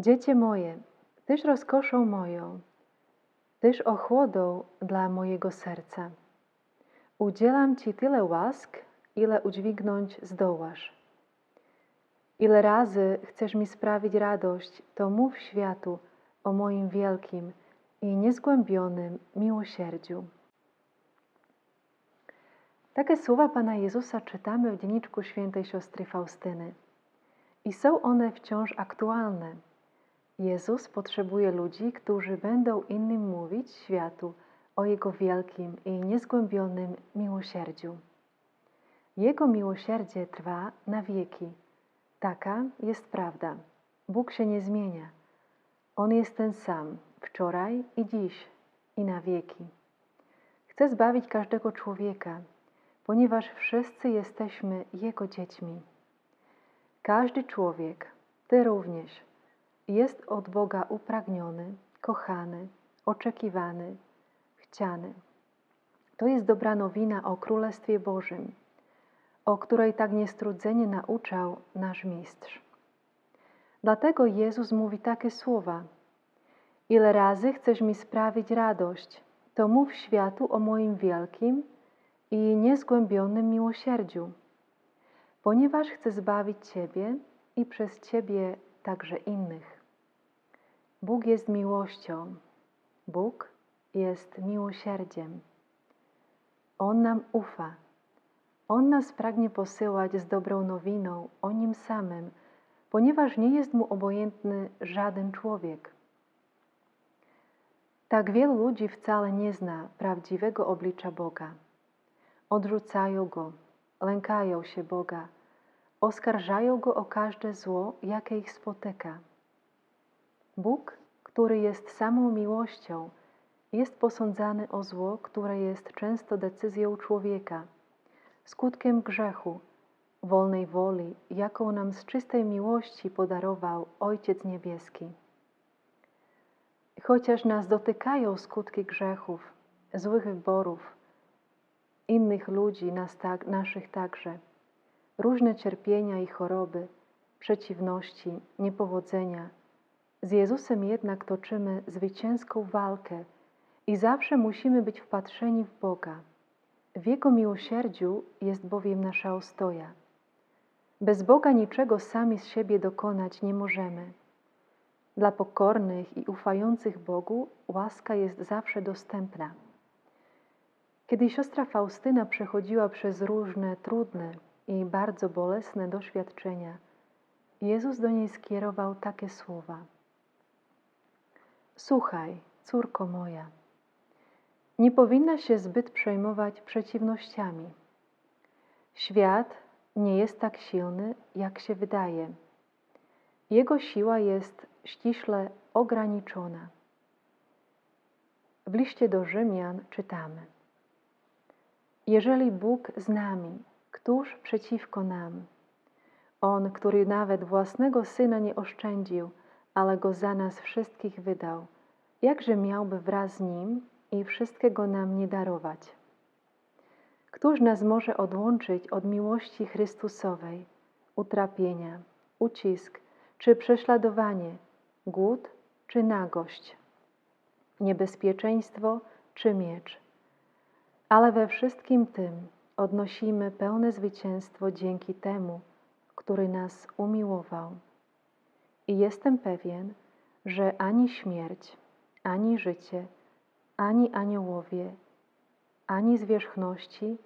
Dziecię moje, Tyś rozkoszą moją, Tyś ochłodą dla mojego serca. Udzielam Ci tyle łask, ile udźwignąć zdołasz. Ile razy chcesz mi sprawić radość, to mów światu o moim wielkim i niezgłębionym miłosierdziu. Takie słowa Pana Jezusa czytamy w dzienniczku świętej siostry Faustyny. I są one wciąż aktualne. Jezus potrzebuje ludzi, którzy będą innym mówić światu o Jego wielkim i niezgłębionym miłosierdziu. Jego miłosierdzie trwa na wieki. Taka jest prawda. Bóg się nie zmienia. On jest ten sam, wczoraj i dziś, i na wieki. Chce zbawić każdego człowieka, ponieważ wszyscy jesteśmy Jego dziećmi. Każdy człowiek, Ty również, jest od Boga upragniony, kochany, oczekiwany, chciany. To jest dobra nowina o Królestwie Bożym, o której tak niestrudzenie nauczał nasz Mistrz. Dlatego Jezus mówi takie słowa: Ile razy chcesz mi sprawić radość, to mów światu o moim wielkim i niezgłębionym miłosierdziu, ponieważ chcę zbawić Ciebie i przez Ciebie także innych. Bóg jest miłością, Bóg jest miłosierdziem. On nam ufa. On nas pragnie posyłać z dobrą nowiną o Nim samym, ponieważ nie jest Mu obojętny żaden człowiek. Tak wielu ludzi wcale nie zna prawdziwego oblicza Boga. Odrzucają Go, lękają się Boga, oskarżają Go o każde zło, jakie ich spotyka. Bóg, który jest samą miłością, jest posądzany o zło, które jest często decyzją człowieka, skutkiem grzechu, wolnej woli, jaką nam z czystej miłości podarował Ojciec Niebieski. Chociaż nas dotykają skutki grzechów, złych wyborów, innych ludzi, nas tak, naszych także, różne cierpienia i choroby, przeciwności, niepowodzenia, z Jezusem jednak toczymy zwycięską walkę i zawsze musimy być wpatrzeni w Boga. W Jego miłosierdziu jest bowiem nasza ostoja. Bez Boga niczego sami z siebie dokonać nie możemy. Dla pokornych i ufających Bogu łaska jest zawsze dostępna. Kiedy siostra Faustyna przechodziła przez różne trudne i bardzo bolesne doświadczenia, Jezus do niej skierował takie słowa: Słuchaj, córko moja, nie powinna się zbyt przejmować przeciwnościami. Świat nie jest tak silny, jak się wydaje. Jego siła jest ściśle ograniczona. W liście do Rzymian czytamy: Jeżeli Bóg z nami, któż przeciwko nam? On, który nawet własnego syna nie oszczędził, ale go za nas wszystkich wydał, jakże miałby wraz z nim i wszystkiego nam nie darować? Któż nas może odłączyć od miłości Chrystusowej, utrapienia, ucisk czy prześladowanie, głód czy nagość, niebezpieczeństwo czy miecz? Ale we wszystkim tym odnosimy pełne zwycięstwo dzięki temu, który nas umiłował. I jestem pewien, że ani śmierć, ani życie, ani aniołowie, ani zwierzchności,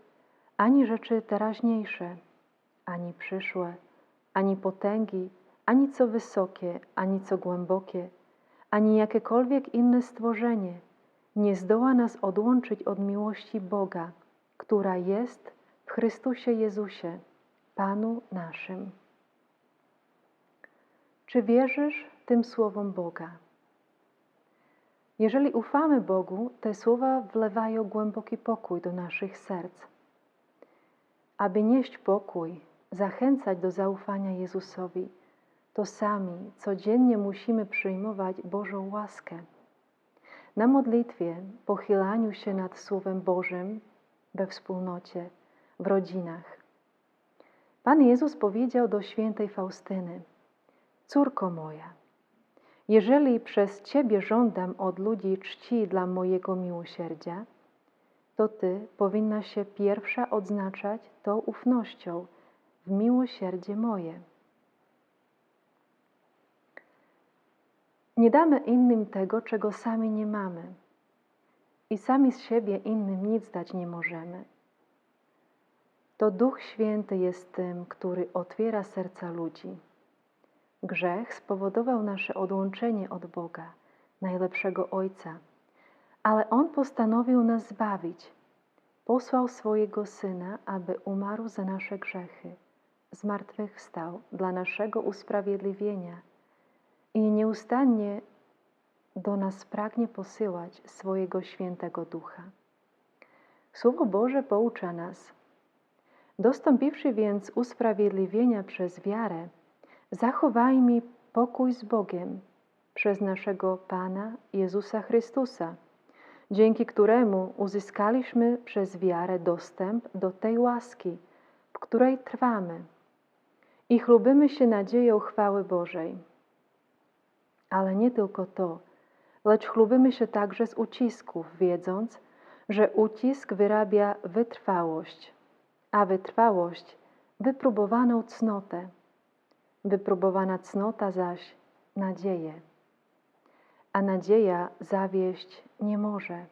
ani rzeczy teraźniejsze, ani przyszłe, ani potęgi, ani co wysokie, ani co głębokie, ani jakiekolwiek inne stworzenie nie zdoła nas odłączyć od miłości Boga, która jest w Chrystusie Jezusie, Panu naszym. Czy wierzysz tym słowom Boga? Jeżeli ufamy Bogu, te słowa wlewają głęboki pokój do naszych serc. Aby nieść pokój, zachęcać do zaufania Jezusowi, to sami codziennie musimy przyjmować Bożą łaskę. Na modlitwie, pochylaniu się nad Słowem Bożym we wspólnocie, w rodzinach. Pan Jezus powiedział do świętej Faustyny: Córko moja, Jeżeli przez Ciebie żądam od ludzi czci dla mojego miłosierdzia, to Ty powinna się pierwsza odznaczać tą ufnością w miłosierdzie moje. Nie damy innym tego, czego sami nie mamy, i sami z siebie innym nic dać nie możemy. To Duch Święty jest tym, który otwiera serca ludzi. Grzech spowodował nasze odłączenie od Boga, najlepszego Ojca, ale On postanowił nas zbawić. Posłał swojego Syna, aby umarł za nasze grzechy, zmartwychwstał dla naszego usprawiedliwienia i nieustannie do nas pragnie posyłać swojego świętego Ducha. Słowo Boże poucza nas. Dostąpiwszy więc usprawiedliwienia przez wiarę, zachowajmy pokój z Bogiem przez naszego Pana Jezusa Chrystusa, dzięki któremu uzyskaliśmy przez wiarę dostęp do tej łaski, w której trwamy i chlubimy się nadzieją chwały Bożej. Ale nie tylko to, lecz chlubimy się także z ucisków, wiedząc, że ucisk wyrabia wytrwałość, a wytrwałość wypróbowaną cnotę, wypróbowana cnota zaś nadzieję. A nadzieja zawieść nie może,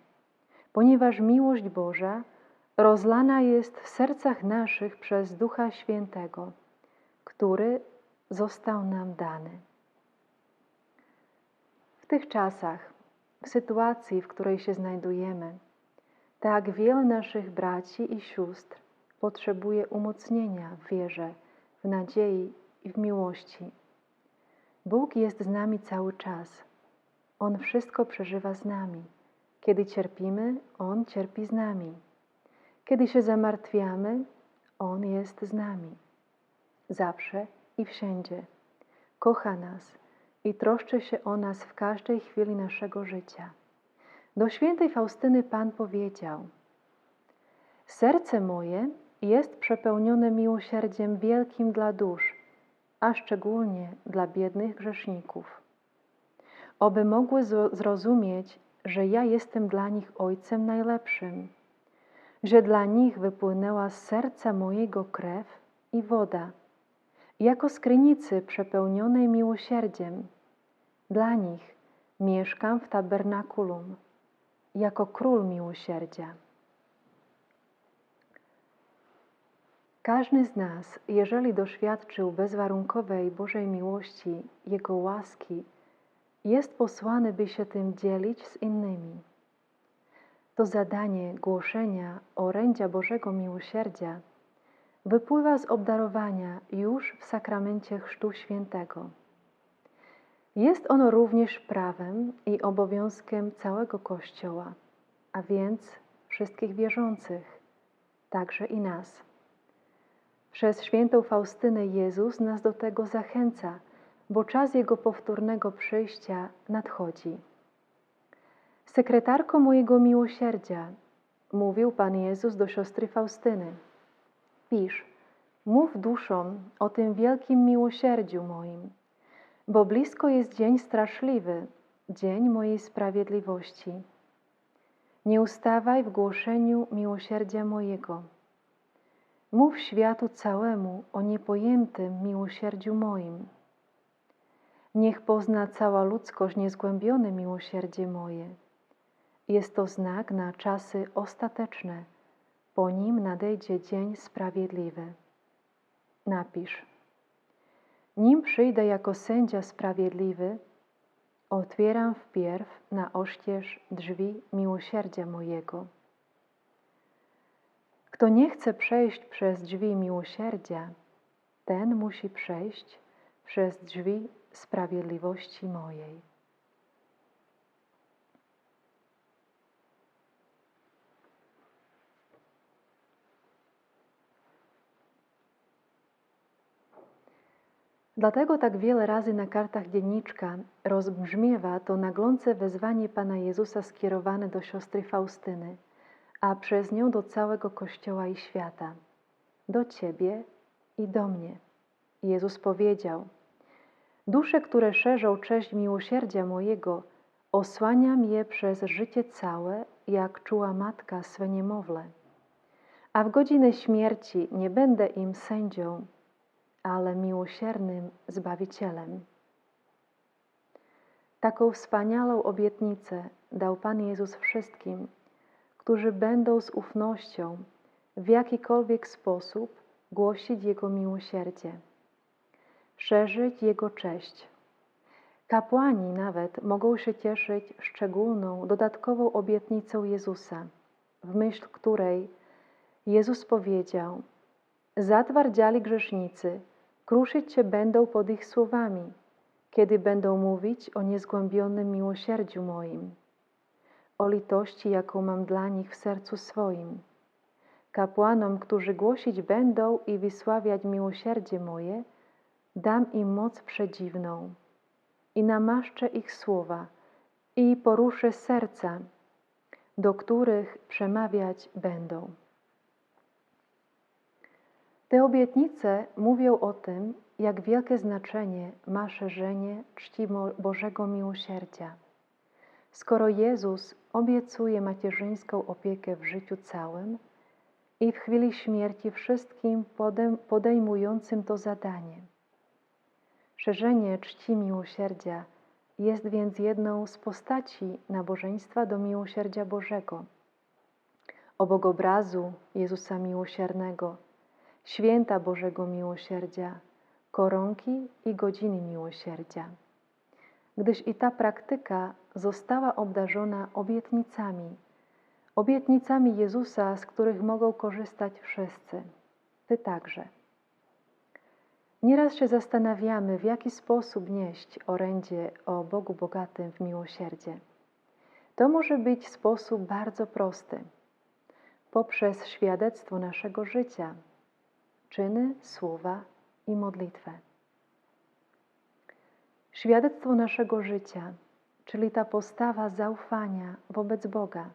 ponieważ miłość Boża rozlana jest w sercach naszych przez Ducha Świętego, który został nam dany. W tych czasach, w sytuacji, w której się znajdujemy, tak wiele naszych braci i sióstr potrzebuje umocnienia w wierze, w nadziei i w miłości. Bóg jest z nami cały czas. On wszystko przeżywa z nami. Kiedy cierpimy, On cierpi z nami. Kiedy się zamartwiamy, On jest z nami. Zawsze i wszędzie. Kocha nas i troszczy się o nas w każdej chwili naszego życia. Do świętej Faustyny Pan powiedział: Serce moje jest przepełnione miłosierdziem wielkim dla dusz, a szczególnie dla biednych grzeszników. Oby mogły zrozumieć, że ja jestem dla nich Ojcem najlepszym, że dla nich wypłynęła z serca mojego krew i woda jako skrynicy przepełnionej miłosierdziem. Dla nich mieszkam w tabernakulum, jako król miłosierdzia. Każdy z nas, jeżeli doświadczył bezwarunkowej Bożej miłości, Jego łaski, jest posłany, by się tym dzielić z innymi. To zadanie głoszenia orędzia Bożego Miłosierdzia wypływa z obdarowania już w sakramencie Chrztu Świętego. Jest ono również prawem i obowiązkiem całego Kościoła, a więc wszystkich wierzących, także i nas. Przez świętą Faustynę Jezus nas do tego zachęca, bo czas Jego powtórnego przyjścia nadchodzi. Sekretarko mojego miłosierdzia, mówił Pan Jezus do siostry Faustyny, pisz, mów duszom o tym wielkim miłosierdziu moim, bo blisko jest dzień straszliwy, dzień mojej sprawiedliwości. Nie ustawaj w głoszeniu miłosierdzia mojego. Mów światu całemu o niepojętym miłosierdziu moim. Niech pozna cała ludzkość niezgłębione miłosierdzie moje. Jest to znak na czasy ostateczne. Po nim nadejdzie dzień sprawiedliwy. Napisz. Nim przyjdę jako sędzia sprawiedliwy, otwieram wpierw na oścież drzwi miłosierdzia mojego. Kto nie chce przejść przez drzwi miłosierdzia, ten musi przejść przez drzwi sprawiedliwości mojej. Dlatego tak wiele razy na kartach dzienniczka rozbrzmiewa to naglące wezwanie Pana Jezusa skierowane do siostry Faustyny, a przez nią do całego Kościoła i świata, do Ciebie i do mnie. Jezus powiedział – Dusze, które szerzą cześć miłosierdzia mojego, osłaniam je przez życie całe, jak czuła matka swe niemowlę. A w godzinę śmierci nie będę im sędzią, ale miłosiernym Zbawicielem. Taką wspaniałą obietnicę dał Pan Jezus wszystkim, którzy będą z ufnością w jakikolwiek sposób głosić Jego miłosierdzie, szerzyć Jego cześć. Kapłani nawet mogą się cieszyć szczególną, dodatkową obietnicą Jezusa, w myśl której Jezus powiedział: Zatwardziali grzesznicy, kruszyć się będą pod ich słowami, kiedy będą mówić o niezgłębionym miłosierdziu moim, o litości, jaką mam dla nich w sercu swoim. Kapłanom, którzy głosić będą i wysławiać miłosierdzie moje, dam im moc przedziwną i namaszczę ich słowa i poruszę serca, do których przemawiać będą. Te obietnice mówią o tym, jak wielkie znaczenie ma szerzenie czci Bożego miłosierdzia. Skoro Jezus obiecuje macierzyńską opiekę w życiu całym i w chwili śmierci wszystkim podejmującym to zadanie. Szerzenie czci miłosierdzia jest więc jedną z postaci nabożeństwa do miłosierdzia Bożego. Obok obrazu Jezusa Miłosiernego, święta Bożego Miłosierdzia, koronki i godziny miłosierdzia. Gdyż i ta praktyka została obdarzona obietnicami, obietnicami Jezusa, z których mogą korzystać wszyscy, Ty także. Nieraz się zastanawiamy, w jaki sposób nieść orędzie o Bogu bogatym w miłosierdzie. To może być sposób bardzo prosty, poprzez świadectwo naszego życia, czyny, słowa i modlitwę. Świadectwo naszego życia, czyli ta postawa zaufania wobec Boga.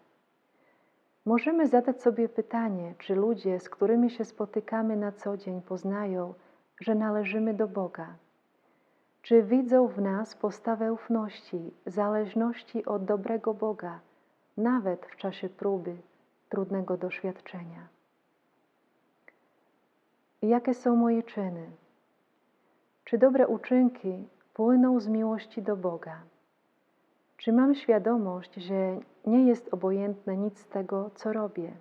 Możemy zadać sobie pytanie, czy ludzie, z którymi się spotykamy na co dzień, poznają, że należymy do Boga. Czy widzą w nas postawę ufności, zależności od dobrego Boga, nawet w czasie próby, trudnego doświadczenia? Jakie są moje czyny? Czy dobre uczynki płyną z miłości do Boga? Czy mam świadomość, że nie jest obojętne nic z tego, co robię?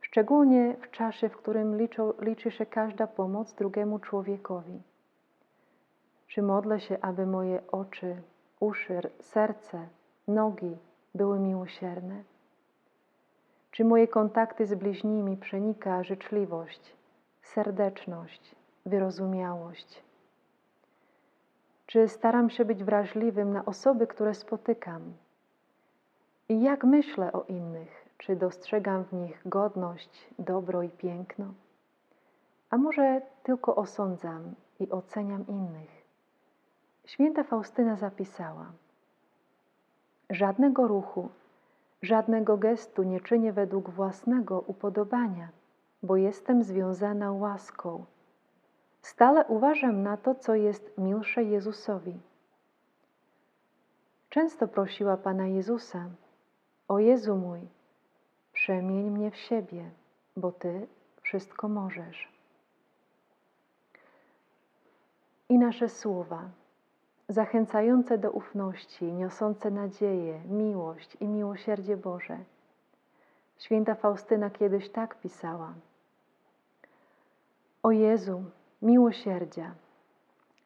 Szczególnie w czasie, w którym liczą, liczy się każda pomoc drugiemu człowiekowi. Czy modlę się, aby moje oczy, uszy, serce, nogi były miłosierne? Czy moje kontakty z bliźnimi przenika życzliwość, serdeczność, wyrozumiałość? Czy staram się być wrażliwym na osoby, które spotykam? I jak myślę o innych? Czy dostrzegam w nich godność, dobro i piękno? A może tylko osądzam i oceniam innych? Święta Faustyna zapisała: Żadnego ruchu, żadnego gestu nie czynię według własnego upodobania, bo jestem związana łaską Stale uważam na to, co jest milsze Jezusowi. Często prosiła Pana Jezusa: O Jezu mój, przemień mnie w siebie, bo Ty wszystko możesz. I nasze słowa, zachęcające do ufności, niosące nadzieję, miłość i miłosierdzie Boże. Święta Faustyna kiedyś tak pisała: O Jezu, miłosierdzia.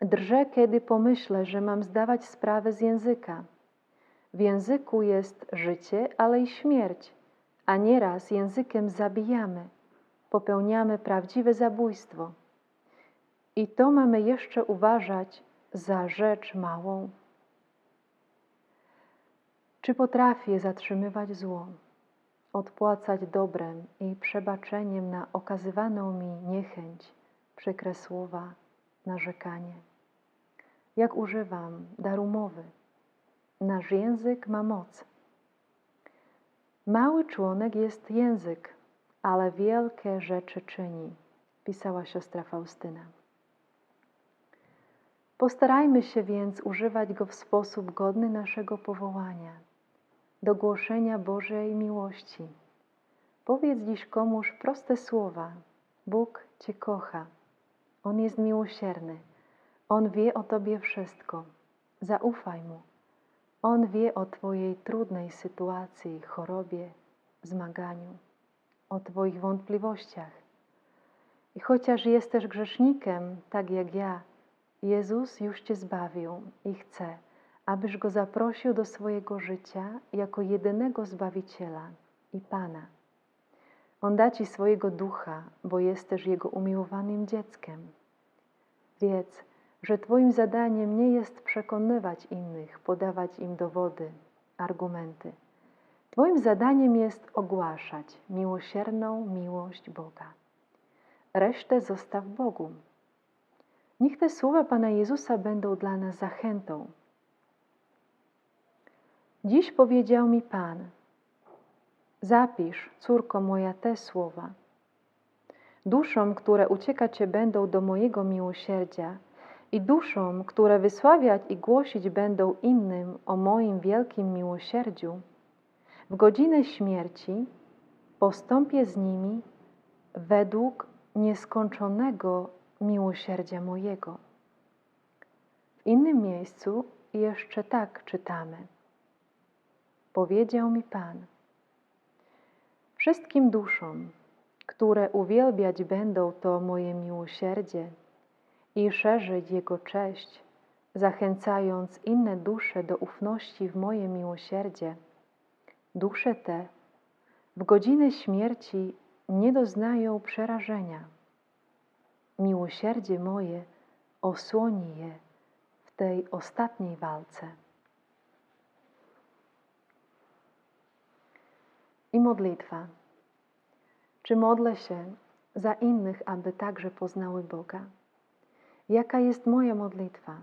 Drżę, kiedy pomyślę, że mam zdawać sprawę z języka. W języku jest życie, ale i śmierć, a nieraz językiem zabijamy, popełniamy prawdziwe zabójstwo. I to mamy jeszcze uważać za rzecz małą. Czy potrafię zatrzymywać zło, odpłacać dobrem i przebaczeniem na okazywaną mi niechęć? Przykre słowa, narzekanie. Jak używam daru mowy? Nasz język ma moc. Mały członek jest język, ale wielkie rzeczy czyni, pisała siostra Faustyna. Postarajmy się więc używać go w sposób godny naszego powołania, do głoszenia Bożej miłości. Powiedz dziś komuś proste słowa: Bóg Cię kocha, On jest miłosierny, On wie o Tobie wszystko. Zaufaj Mu. On wie o Twojej trudnej sytuacji, chorobie, zmaganiu, o Twoich wątpliwościach. I chociaż jesteś grzesznikiem, tak jak ja, Jezus już Cię zbawił i chce, abyś Go zaprosił do swojego życia jako jedynego Zbawiciela i Pana. On da Ci swojego ducha, bo jesteś Jego umiłowanym dzieckiem. Wiedz, że Twoim zadaniem nie jest przekonywać innych, podawać im dowody, argumenty. Twoim zadaniem jest ogłaszać miłosierną miłość Boga. Resztę zostaw Bogu. Niech te słowa Pana Jezusa będą dla nas zachętą. Dziś powiedział mi Pan: Zapisz, córko moja, te słowa. Duszom, które uciekać będą do mojego miłosierdzia, i duszom, które wysławiać i głosić będą innym o moim wielkim miłosierdziu, w godzinę śmierci postąpię z nimi według nieskończonego miłosierdzia mojego. W innym miejscu jeszcze tak czytamy. Powiedział mi Pan: Wszystkim duszom, które uwielbiać będą to moje miłosierdzie i szerzyć Jego cześć, zachęcając inne dusze do ufności w moje miłosierdzie, dusze te w godzinę śmierci nie doznają przerażenia. Miłosierdzie moje osłoni je w tej ostatniej walce. I modlitwa. Czy modlę się za innych, aby także poznały Boga? Jaka jest moja modlitwa?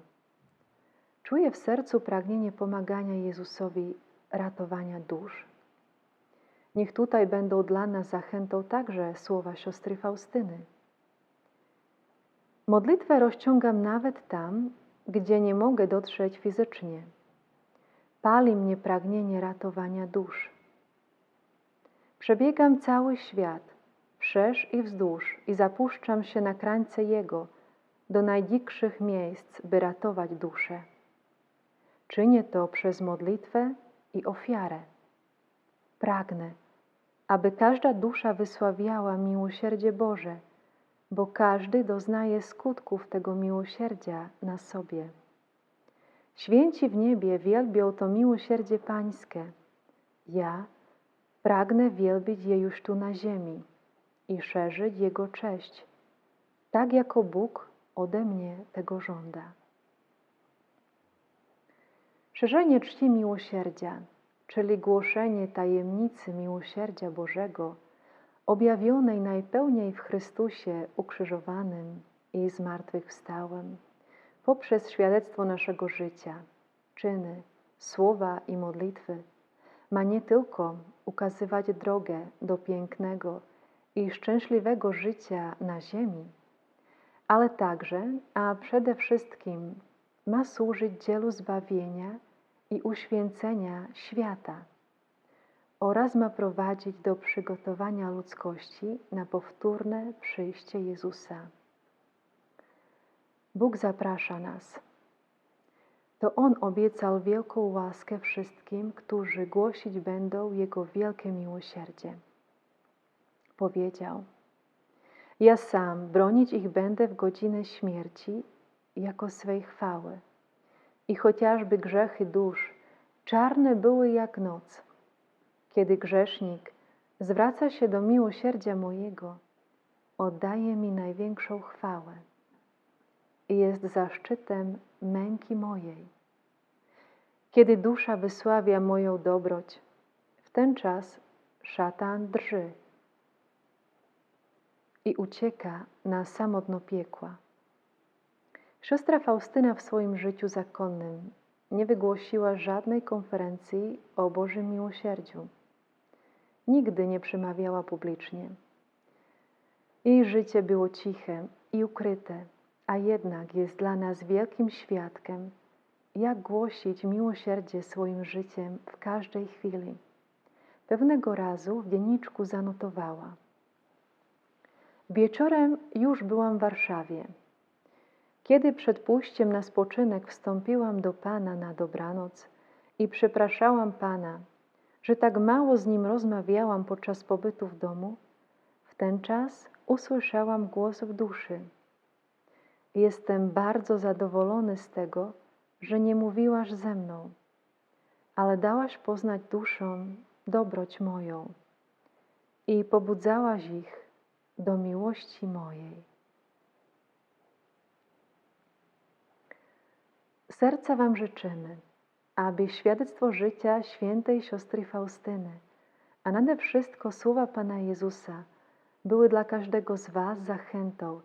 Czuję w sercu pragnienie pomagania Jezusowi ratowania dusz. Niech tutaj będą dla nas zachętą także słowa siostry Faustyny. Modlitwę rozciągam nawet tam, gdzie nie mogę dotrzeć fizycznie. Pali mnie pragnienie ratowania dusz. Przebiegam cały świat, wszerz i wzdłuż, i zapuszczam się na krańce Jego, do najdzikszych miejsc, by ratować duszę. Czynię to przez modlitwę i ofiarę. Pragnę, aby każda dusza wysławiała miłosierdzie Boże, bo każdy doznaje skutków tego miłosierdzia na sobie. Święci w niebie wielbią to miłosierdzie Pańskie. Ja pragnę wielbić je już tu na ziemi i szerzyć Jego cześć, tak jako Bóg ode mnie tego żąda. Szerzenie czci miłosierdzia, czyli głoszenie tajemnicy miłosierdzia Bożego, objawionej najpełniej w Chrystusie ukrzyżowanym i zmartwychwstałym, poprzez świadectwo naszego życia, czyny, słowa i modlitwy, ma nie tylko ukazywać drogę do pięknego i szczęśliwego życia na ziemi, ale także, a przede wszystkim ma służyć dzielu zbawienia i uświęcenia świata oraz ma prowadzić do przygotowania ludzkości na powtórne przyjście Jezusa. Bóg zaprasza nas. To On obiecał wielką łaskę wszystkim, którzy głosić będą Jego wielkie miłosierdzie. Powiedział: Ja sam bronić ich będę w godzinę śmierci jako swej chwały. I chociażby grzechy dusz czarne były jak noc, kiedy grzesznik zwraca się do miłosierdzia mojego, oddaje mi największą chwałę jest zaszczytem męki mojej. Kiedy dusza wysławia moją dobroć, w ten czas szatan drży i ucieka na samotno piekła. Siostra Faustyna w swoim życiu zakonnym nie wygłosiła żadnej konferencji o Bożym miłosierdziu. Nigdy nie przemawiała publicznie. Jej życie było ciche i ukryte, a jednak jest dla nas wielkim świadkiem, jak głosić miłosierdzie swoim życiem w każdej chwili. Pewnego razu w dzienniczku zanotowała. Wieczorem już byłam w Warszawie. Kiedy przed pójściem na spoczynek wstąpiłam do Pana na dobranoc i przepraszałam Pana, że tak mało z Nim rozmawiałam podczas pobytu w domu, w ten czas usłyszałam głos w duszy. Jestem bardzo zadowolony z tego, że nie mówiłaś ze mną, ale dałaś poznać duszom dobroć moją i pobudzałaś ich do miłości mojej. Serca Wam życzymy, aby świadectwo życia świętej siostry Faustyny, a nade wszystko słowa Pana Jezusa, były dla każdego z Was zachętą,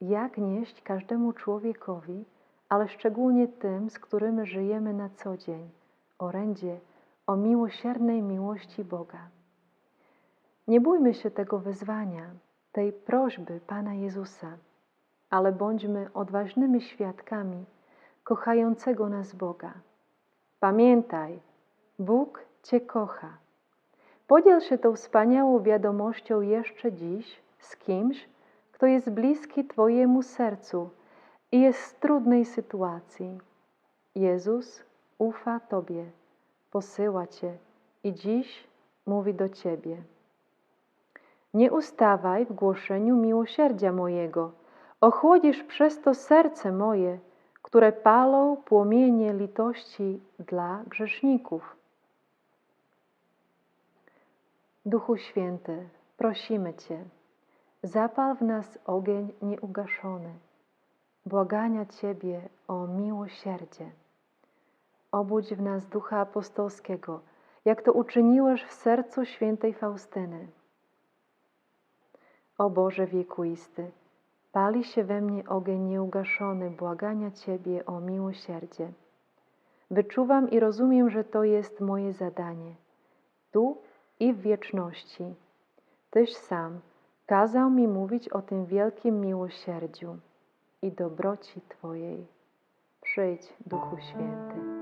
jak nieść każdemu człowiekowi, ale szczególnie tym, z którymi żyjemy na co dzień, orędzie o miłosiernej miłości Boga. Nie bójmy się tego wyzwania, tej prośby Pana Jezusa, ale bądźmy odważnymi świadkami kochającego nas Boga. Pamiętaj, Bóg Cię kocha. Podziel się tą wspaniałą wiadomością jeszcze dziś z kimś, kto jest bliski Twojemu sercu i jest w trudnej sytuacji. Jezus ufa Tobie, posyła Cię i dziś mówi do Ciebie. Nie ustawaj w głoszeniu miłosierdzia mojego, ochłodzisz przez to serce moje, które palą płomienie litości dla grzeszników. Duchu Święty, prosimy Cię, zapal w nas ogień nieugaszony, błagania Ciebie o miłosierdzie. Obudź w nas ducha apostolskiego, jak to uczyniłeś w sercu świętej Faustyny. O Boże wiekuisty, pali się we mnie ogień nieugaszony błagania Ciebie o miłosierdzie. Wyczuwam i rozumiem, że to jest moje zadanie, tu i w wieczności. Tyś sam kazał mi mówić o tym wielkim miłosierdziu i dobroci Twojej. Przyjdź, Duchu Święty.